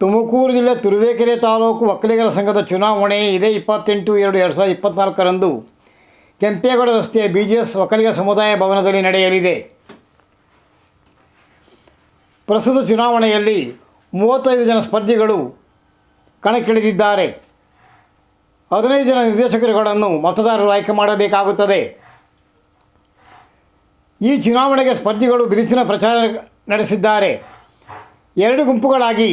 ತುಮಕೂರು ಜಿಲ್ಲೆ ತುರುವೇಕೆರೆ ತಾಲೂಕು ಒಕ್ಕಲಿಗರ ಸಂಘದ ಚುನಾವಣೆ ಇದೇ ಇಪ್ಪತ್ತೆಂಟು, ಎರಡು ಎರಡು ಸಾವಿರದ ಇಪ್ಪತ್ತ್ನಾಲ್ಕರಂದು ಕೆಂಪೇಗೌಡ ರಸ್ತೆಯ ಬಿ ಜಿ ಎಸ್ ಒಕ್ಕಲಿಗ ಸಮುದಾಯ ಭವನದಲ್ಲಿ ನಡೆಯಲಿದೆ. ಪ್ರಸ್ತುತ ಚುನಾವಣೆಯಲ್ಲಿ ಮೂವತ್ತೈದು ಜನ ಸ್ಪರ್ಧಿಗಳು ಕಣಕ್ಕಿಳಿದಿದ್ದಾರೆ. ಹದಿನೈದು ಜನ ನಿರ್ದೇಶಕರುಗಳನ್ನು ಮತದಾರರು ಆಯ್ಕೆ ಮಾಡಬೇಕಾಗುತ್ತದೆ. ಈ ಚುನಾವಣೆಗೆ ಸ್ಪರ್ಧಿಗಳು ಬಿರುಸಿನ ಪ್ರಚಾರ ನಡೆಸಿದ್ದಾರೆ. ಎರಡು ಗುಂಪುಗಳಾಗಿ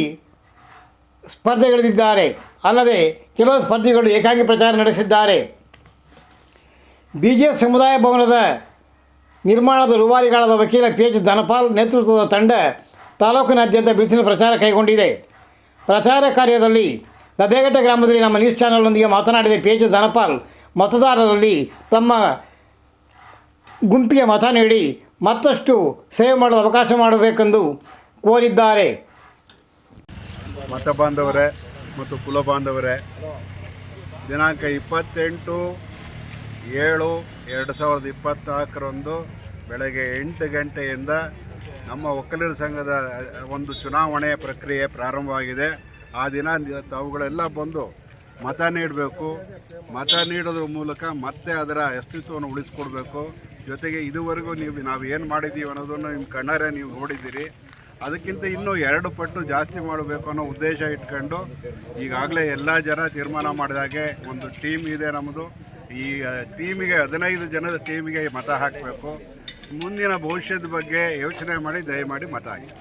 ಸ್ಪರ್ಧೆಗಿಳಿದಿದ್ದಾರೆ ಅಲ್ಲದೆ ಕೆಲವು ಸ್ಪರ್ಧಿಗಳು ಏಕಾಂಗಿ ಪ್ರಚಾರ ನಡೆಸಿದ್ದಾರೆ. ಬಿ ಜೆ ಸಮುದಾಯ ಭವನದ ನಿರ್ಮಾಣದ ರೂವಾರಿಗಳಾದ ವಕೀಲ ಪಿ ಎಚ್ ಧನಪಾಲ್ ನೇತೃತ್ವದ ತಂಡ ತಾಲೂಕಿನಾದ್ಯಂತ ಬಿರುಸಿನ ಪ್ರಚಾರ ಕೈಗೊಂಡಿದೆ. ಪ್ರಚಾರ ಕಾರ್ಯದಲ್ಲಿ ದಬೇಗಟ್ಟೆ ಗ್ರಾಮದಲ್ಲಿ ನಮ್ಮ ನ್ಯೂಸ್ ಚಾನಲ್ನೊಂದಿಗೆ ಮಾತನಾಡಿದ ಪಿ ಎಚ್ ಧನಪಾಲ್, ಮತದಾರರಲ್ಲಿ ತಮ್ಮ ಗುಂಪಿಗೆ ಮತ ನೀಡಿ ಮತ್ತಷ್ಟು ಸೇವೆ ಮಾಡಲು ಅವಕಾಶ ಮಾಡಬೇಕೆಂದು ಕೋರಿದ್ದಾರೆ. ಮತ ಬಾಂಧವರೇ ಮತ್ತು ಕುಲ ಬಾಂಧವರೇ, ದಿನಾಂಕ ಇಪ್ಪತ್ತೆಂಟು ಏಳು ಎರಡು ಸಾವಿರದ ಇಪ್ಪತ್ತ್ನಾಲ್ಕರಂದು ಬೆಳಗ್ಗೆ ಎಂಟು ಗಂಟೆಯಿಂದ ನಮ್ಮ ಒಕ್ಕಲಿಗರ ಸಂಘದ ಒಂದು ಚುನಾವಣೆ ಪ್ರಕ್ರಿಯೆ ಪ್ರಾರಂಭವಾಗಿದೆ. ಆ ದಿನ ತಾವುಗಳೆಲ್ಲ ಬಂದು ಮತ ನೀಡಬೇಕು. ಮತ ನೀಡೋದ್ರ ಮೂಲಕ ಮತ್ತೆ ಅದರ ಅಸ್ತಿತ್ವವನ್ನು ಉಳಿಸ್ಕೊಡ್ಬೇಕು. ಜೊತೆಗೆ ಇದುವರೆಗೂ ನೀವು ನಾವು ಏನು ಮಾಡಿದ್ದೀವಿ ಅನ್ನೋದನ್ನು ನಿಮ್ಮ ಕಣ್ಣಾರೆ ನೀವು ನೋಡಿದ್ದೀರಿ. ಅದಕ್ಕಿಂತ ಇನ್ನೂ ಎರಡು ಪಟ್ಟು ಜಾಸ್ತಿ ಮಾಡಬೇಕು ಅನ್ನೋ ಉದ್ದೇಶ ಇಟ್ಕೊಂಡು ಈಗಾಗಲೇ ಎಲ್ಲ ಜನ ತೀರ್ಮಾನ ಮಾಡಿದಾಗೆ ಒಂದು ಟೀಮ್ ಇದೆ ನಮ್ಮದು. ಈ ಟೀಮಿಗೆ, ಹದಿನೈದು ಜನದ ಟೀಮಿಗೆ ಮತ ಹಾಕಬೇಕು. ಮುಂದಿನ ಭವಿಷ್ಯದ ಬಗ್ಗೆ ಯೋಚನೆ ಮಾಡಿ, ದಯಮಾಡಿ ಮತ ಹಾಕಿ.